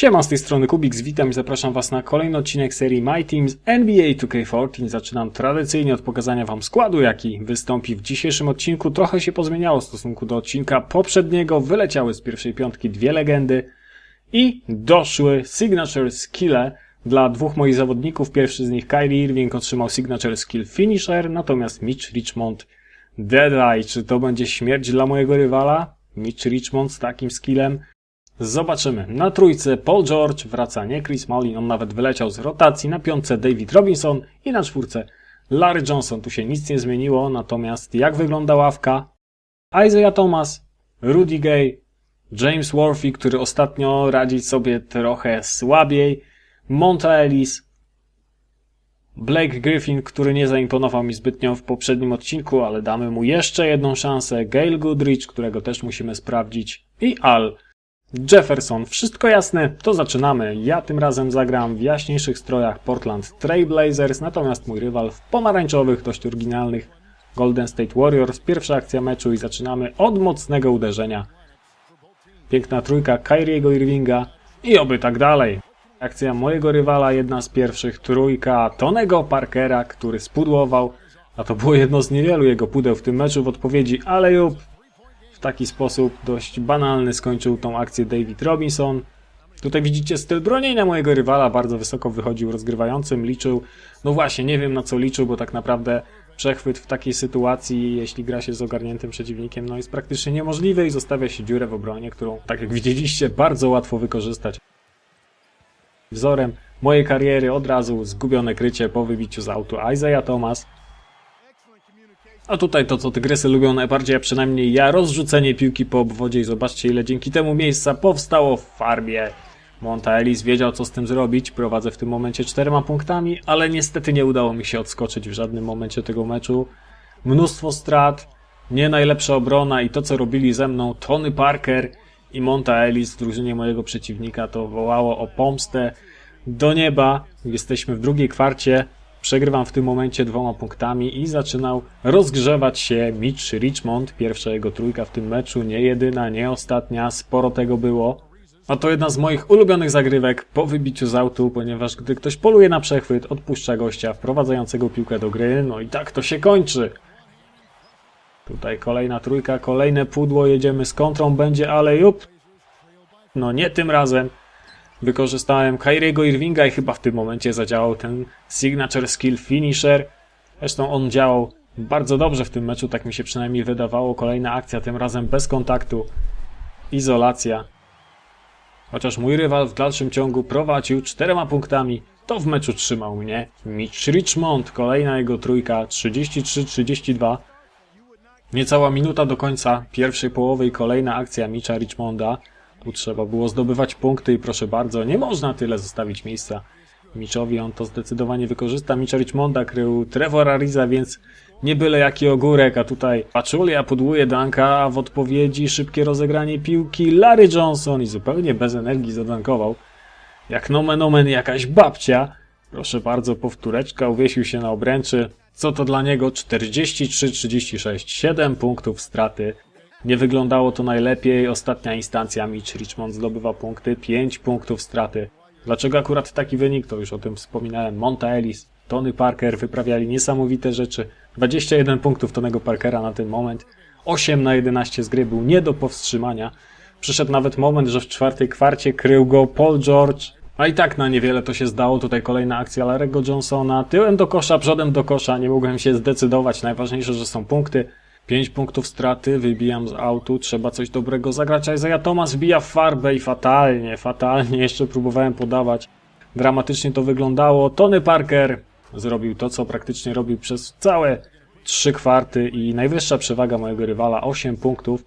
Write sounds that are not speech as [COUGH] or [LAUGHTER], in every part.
Siema, z tej strony Kubiks, witam i zapraszam Was na kolejny odcinek serii My Teams NBA 2K14. Zaczynam tradycyjnie od pokazania Wam składu, jaki wystąpi w dzisiejszym odcinku. Trochę się pozmieniało w stosunku do odcinka poprzedniego. Wyleciały z pierwszej piątki dwie legendy i doszły signature skille dla dwóch moich zawodników. Pierwszy z nich Kyrie Irving otrzymał signature skill finisher, natomiast Mitch Richmond Dead Eye. Czy to będzie śmierć dla mojego rywala? Mitch Richmond z takim skillem? Zobaczymy. Na trójce Paul George wraca nie Chris Mullin, on nawet wyleciał z rotacji. Na piątce David Robinson i na czwórce Larry Johnson. Tu się nic nie zmieniło, natomiast jak wygląda ławka? Isaiah Thomas, Rudy Gay, James Worthy, który ostatnio radzi sobie trochę słabiej, Monta Ellis, Blake Griffin, który nie zaimponował mi zbytnio w poprzednim odcinku, ale damy mu jeszcze jedną szansę, Gail Goodrich, którego też musimy sprawdzić i Al Jefferson, wszystko jasne, to zaczynamy. Ja tym razem zagram w jaśniejszych strojach Portland Trail Blazers, natomiast mój rywal w pomarańczowych, dość oryginalnych Golden State Warriors. Pierwsza akcja meczu i zaczynamy od mocnego uderzenia. Piękna trójka Kyriego Irvinga i oby tak dalej. Akcja mojego rywala, jedna z pierwszych, trójka Tonego Parkera, który spudłował, a to było jedno z niewielu jego pudeł w tym meczu w odpowiedzi, ale jup, taki sposób dość banalny skończył tą akcję David Robinson. Tutaj widzicie styl bronienia mojego rywala, bardzo wysoko wychodził rozgrywającym, liczył, no właśnie, nie wiem na co liczył, bo tak naprawdę przechwyt w takiej sytuacji, jeśli gra się z ogarniętym przeciwnikiem, no jest praktycznie niemożliwy i zostawia się dziurę w obronie, którą, tak jak widzieliście, bardzo łatwo wykorzystać. Wzorem mojej kariery od razu zgubione krycie po wybiciu z autu Isaiah Thomas. A tutaj to, co tygrysy lubią najbardziej, a przynajmniej ja, rozrzucenie piłki po obwodzie i zobaczcie, ile dzięki temu miejsca powstało w farbie. Monta Ellis wiedział, co z tym zrobić. Prowadzę w tym momencie czterema punktami, ale niestety nie udało mi się odskoczyć w żadnym momencie tego meczu. Mnóstwo strat, nie najlepsza obrona i to, co robili ze mną Tony Parker i Monta Ellis w drużynie mojego przeciwnika, to wołało o pomstę do nieba. Jesteśmy w drugiej kwarcie. Przegrywam w tym momencie dwoma punktami i zaczynał rozgrzewać się Mitch Richmond. Pierwsza jego trójka w tym meczu, nie jedyna, nie ostatnia, sporo tego było. A to jedna z moich ulubionych zagrywek po wybiciu z autu, ponieważ gdy ktoś poluje na przechwyt, odpuszcza gościa wprowadzającego piłkę do gry, no i tak to się kończy. Tutaj kolejna trójka, kolejne pudło, jedziemy z kontrą, będzie ale jup. No nie tym razem. Wykorzystałem Kyriego Irvinga i chyba w tym momencie zadziałał ten Signature Skill Finisher. Zresztą on działał bardzo dobrze w tym meczu, tak mi się przynajmniej wydawało. Kolejna akcja, tym razem bez kontaktu. Izolacja. Chociaż mój rywal w dalszym ciągu prowadził czterema punktami, to w meczu trzymał mnie Mitch Richmond. Kolejna jego trójka, 33-32. Niecała minuta do końca pierwszej połowy i kolejna akcja Mitcha Richmonda. Tu trzeba było zdobywać punkty i proszę bardzo, nie można tyle zostawić miejsca Mitchowi, on to zdecydowanie wykorzysta. Mitcha Richmonda krył Trevor Ariza, więc nie byle jaki ogórek, a tutaj Pachulia podłuje Danka, a w odpowiedzi szybkie rozegranie piłki Larry Johnson i zupełnie bez energii zadankował. Jak nomen omen jakaś babcia. Proszę bardzo, powtóreczka, uwiesił się na obręczy. Co to dla niego? 43-36, 7 punktów straty. Nie wyglądało to najlepiej. Ostatnia instancja Mitch Richmond zdobywa punkty, 5 punktów straty. Dlaczego akurat taki wynik? To już o tym wspominałem. Monta Ellis, Tony Parker wyprawiali niesamowite rzeczy. 21 punktów Tonego Parkera na ten moment. 8 na 11 z gry był nie do powstrzymania. Przyszedł nawet moment, że w czwartej kwarcie krył go Paul George. A i tak na niewiele to się zdało. Tutaj kolejna akcja Larego Johnsona. Tyłem do kosza, przodem do kosza. Nie mogłem się zdecydować. Najważniejsze, że są punkty. 5 punktów straty, wybijam z autu, trzeba coś dobrego zagrać. Isaiah Thomas wbija w farbę i fatalnie, fatalnie. [LAUGHS] Jeszcze próbowałem podawać. Dramatycznie to wyglądało. Tony Parker zrobił to, co praktycznie robił przez całe 3 kwarty i najwyższa przewaga mojego rywala 8 punktów.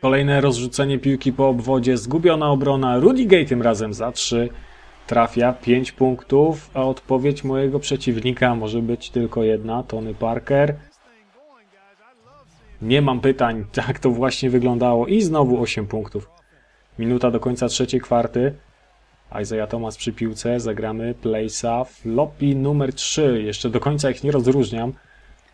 Kolejne rozrzucenie piłki po obwodzie, zgubiona obrona. Rudy Gay tym razem za 3 trafia 5 punktów, a odpowiedź mojego przeciwnika może być tylko jedna, Tony Parker. Nie mam pytań, [LAUGHS] tak to właśnie wyglądało i znowu 8 punktów. Minuta do końca trzeciej kwarty. Isaiah Thomas przy piłce, zagramy Playsa, floppy numer 3. Jeszcze do końca ich nie rozróżniam.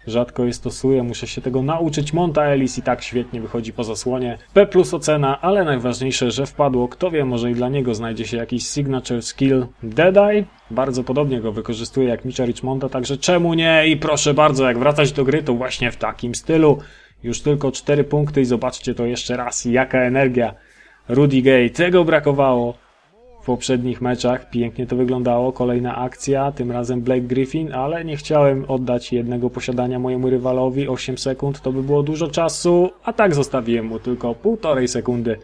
Rzadko je stosuję, muszę się tego nauczyć. Monta Ellis i tak świetnie wychodzi po zasłonie. P plus ocena, ale najważniejsze, że wpadło. Kto wie, może i dla niego znajdzie się jakiś signature skill. Deadeye bardzo podobnie go wykorzystuje jak Micha Richmonda, także czemu nie? I proszę bardzo, jak wracać do gry, to właśnie w takim stylu. Już tylko 4 punkty i zobaczcie to jeszcze raz. Jaka energia. Rudy Gay, tego brakowało w poprzednich meczach. Pięknie to wyglądało. Kolejna akcja, tym razem Blake Griffin, ale nie chciałem oddać jednego posiadania mojemu rywalowi. 8 sekund to by było dużo czasu, a tak zostawiłem mu tylko półtorej sekundy.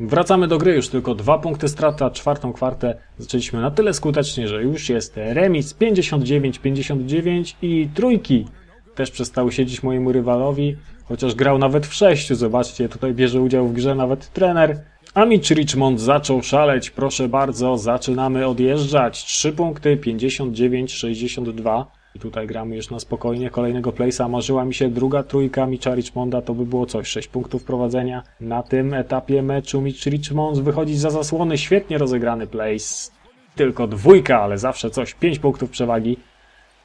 Wracamy do gry, już tylko dwa punkty strata, czwartą kwartę zaczęliśmy na tyle skutecznie, że już jest remis 59-59 i trójki też przestały siedzieć mojemu rywalowi, chociaż grał nawet w sześciu, zobaczcie, tutaj bierze udział w grze nawet trener. A Mitch Richmond zaczął szaleć, proszę bardzo, zaczynamy odjeżdżać. 3 punkty, 59-62. I tutaj gramy już na spokojnie kolejnego place'a. Marzyła mi się druga trójka Mitcha Richmonda, to by było coś, 6 punktów prowadzenia. Na tym etapie meczu Mitch Richmond wychodzi za zasłony, świetnie rozegrany place. Tylko dwójka, ale zawsze coś, 5 punktów przewagi.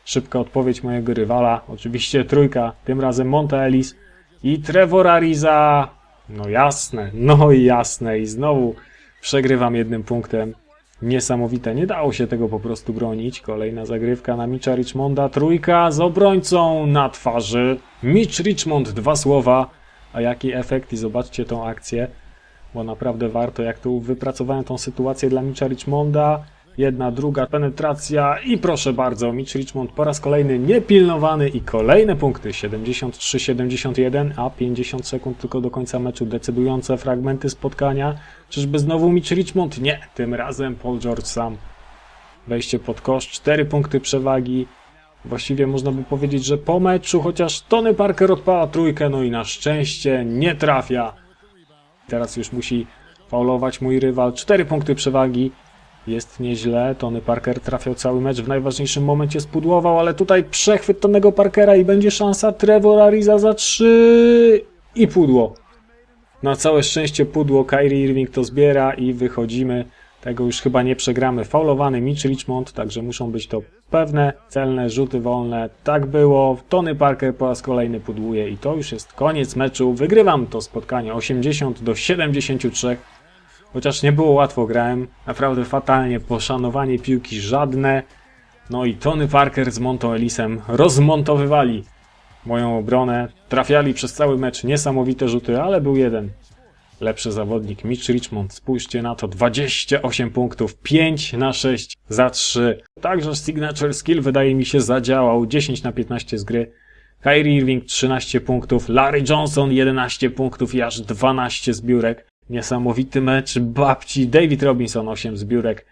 Szybka odpowiedź mojego rywala, oczywiście trójka, tym razem Monta Ellis i Trevor Ariza. No jasne, no jasne i znowu przegrywam jednym punktem. Niesamowite, nie dało się tego po prostu bronić. Kolejna zagrywka na Mitcha Richmonda, trójka z obrońcą na twarzy. Mitch Richmond, dwa słowa, a jaki efekt i zobaczcie tą akcję, bo naprawdę warto, jak tu wypracowałem tą sytuację dla Mitcha Richmonda. Jedna, druga penetracja i proszę bardzo, Mitch Richmond po raz kolejny niepilnowany i kolejne punkty 73-71, a 50 sekund tylko do końca meczu decydujące fragmenty spotkania. Czyżby znowu Mitch Richmond? Nie, tym razem Paul George sam. Wejście pod kosz, 4 punkty przewagi. Właściwie można by powiedzieć, że po meczu, chociaż Tony Parker odpala trójkę, no i na szczęście nie trafia. Teraz już musi faulować mój rywal. 4 punkty przewagi. Jest nieźle. Tony Parker trafiał cały mecz. W najważniejszym momencie spudłował, ale tutaj przechwyt Tonego Parkera i będzie szansa Trevor Ariza za 3 i pudło. Na całe szczęście pudło Kyrie Irving to zbiera i wychodzimy. Tego już chyba nie przegramy. Faulowany Mitch Richmond, także muszą być to pewne, celne rzuty wolne. Tak było. Tony Parker po raz kolejny pudłuje i to już jest koniec meczu. Wygrywam to spotkanie 80 do 73. Chociaż nie było łatwo, grałem naprawdę fatalnie, poszanowanie piłki żadne. No i Tony Parker z Montą Ellisem rozmontowywali moją obronę. Trafiali przez cały mecz niesamowite rzuty, ale był jeden lepszy zawodnik, Mitch Richmond. Spójrzcie na to, 28 punktów, 5 na 6 za 3. Także Signature Skill wydaje mi się zadziałał, 10 na 15 z gry. Kyrie Irving 13 punktów, Larry Johnson 11 punktów i aż 12 zbiórek. Niesamowity mecz babci, David Robinson 8 zbiórek,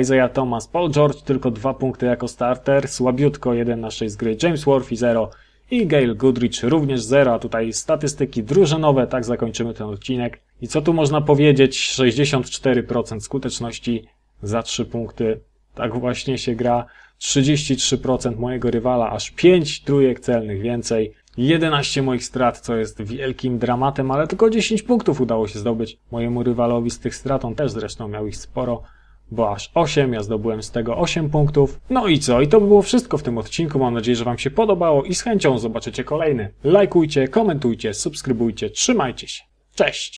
Isaiah Thomas, Paul George tylko 2 punkty jako starter, słabiutko 1 na 6 z gry, James Worthy 0 i Gail Goodrich również 0, a tutaj statystyki drużynowe, tak zakończymy ten odcinek. I co tu można powiedzieć, 64% skuteczności za 3 punkty, tak właśnie się gra, 33% mojego rywala, aż 5 trójek celnych więcej, 11 moich strat, co jest wielkim dramatem, ale tylko 10 punktów udało się zdobyć mojemu rywalowi z tych strat. On też zresztą miał ich sporo, bo aż 8, ja zdobyłem z tego 8 punktów. No i co? I to by było wszystko w tym odcinku. Mam nadzieję, że Wam się podobało i z chęcią zobaczycie kolejny. Lajkujcie, komentujcie, subskrybujcie, trzymajcie się. Cześć!